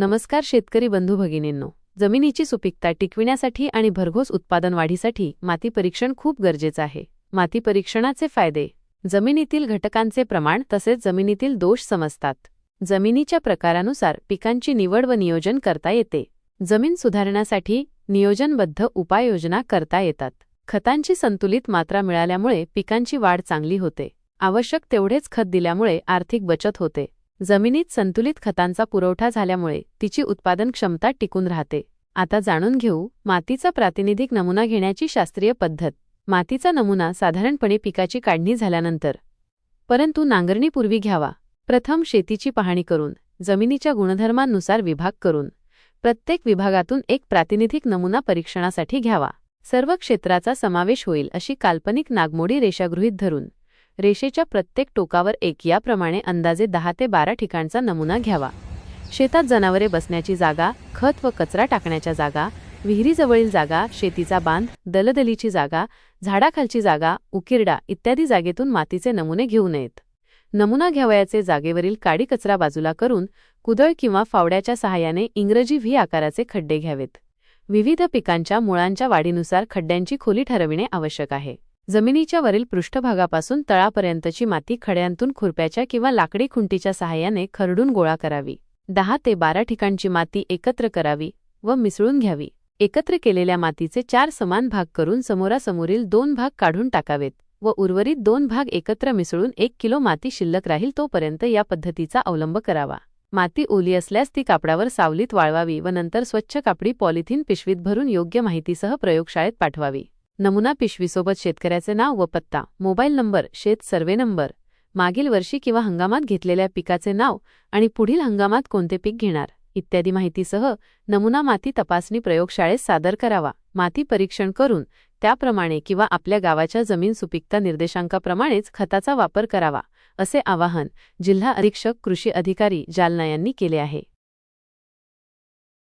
नमस्कार शेतकरी बंधू भगिनींनो. जमिनीची सुपीकता टिकविण्यासाठी आणि भरघोस उत्पादन वाढीसाठी माती परीक्षण खूप गरजेचं आहे. माती परीक्षणाचे फायदे. जमिनीतील घटकांचे प्रमाण तसेच जमिनीतील दोष समजतात. जमिनीच्या प्रकारानुसार पिकांची निवड व नियोजन करता येते. जमीन सुधारण्यासाठी नियोजनबद्ध उपाययोजना करता येतात. खतांची संतुलित मात्रा मिळाल्यामुळे पिकांची वाढ चांगली होते. आवश्यक तेवढेच खत दिल्यामुळे आर्थिक बचत होते. जमिनीत संतुलित खतांचा पुरवठा झाल्यामुळे तिची उत्पादन क्षमता टिकून राहते. आता जाणून घेऊ मातीचा प्रातिनिधिक नमुना घेण्याची शास्त्रीय पद्धत. मातीचा नमुना साधारणपणे पिकाची काढणी झाल्यानंतर. परंतु नांगरणीपूर्वी घ्यावा. प्रथम शेतीची पाहणी करून जमिनीच्या गुणधर्मांनुसार विभाग करून. प्रत्येक विभागातून एक प्रातिनिधिक नमुना परीक्षणासाठी घ्यावा. सर्व क्षेत्राचा समावेश होईल अशी काल्पनिक नागमोडी रेषा गृहीत धरून. रेषेच्या प्रत्येक टोकावर एक याप्रमाणे अंदाजे दहा ते बारा ठिकाणचा नमुना घ्यावा. शेतात जनावरे बसण्याची जागा खत व कचरा टाकण्याच्या जागा विहिरीजवळील जागा शेतीचा बांध दलदलीची जागा झाडाखालची जागा उकिरडा इत्यादी जागेतून मातीचे नमुने घेऊ नयेत. नमुना घ्यावयाचे जागेवरील काडी कचरा बाजूला करून कुदळ किंवा फावड्याच्या सहाय्याने इंग्रजी व्ही आकाराचे खड्डे घ्यावेत. विविध पिकांच्या मुळांच्या वाढीनुसार खड्ड्यांची खोली ठरविणे आवश्यक आहे. जमिनीच्या वरील पृष्ठभागापासून तळापर्यंतची माती खड्यांतून खुरप्याच्या किंवा लाकडी खुंटीच्या सहाय्याने खरडून गोळा करावी. दहा ते बारा ठिकाणची माती एकत्र करावी व मिसळून घ्यावी. एकत्र केलेल्या मातीचे चार समान भाग करून समोरासमोरील दोन भाग काढून टाकावेत व उर्वरित दोन भाग एकत्र मिसळून एक किलो माती शिल्लक राहील तोपर्यंत या पद्धतीचा अवलंब करावा. माती ओली असल्यास ती कापडावर सावलीत वाळवावी व नंतर स्वच्छ कापडी पॉलिथिन पिशवीत भरून योग्य माहितीसह प्रयोगशाळेत पाठवावी. नमुना पिशवीसोबत शेतकऱ्याचे नाव व पत्ता मोबाईल नंबर शेत सर्वे नंबर मागील वर्षी किंवा हंगामात घेतलेल्या पिकाचे नाव आणि पुढील हंगामात कोणते पीक घेणार इत्यादी माहितीसह नमुना माती तपासणी प्रयोगशाळेत सादर करावा. माती परीक्षण करून त्याप्रमाणे किंवा आपल्या गावाच्या जमीन सुपीकता निर्देशांकाप्रमाणेच खताचा वापर करावा असे आवाहन जिल्हा अधीक्षक कृषी अधिकारी जालना यांनी केले आहे.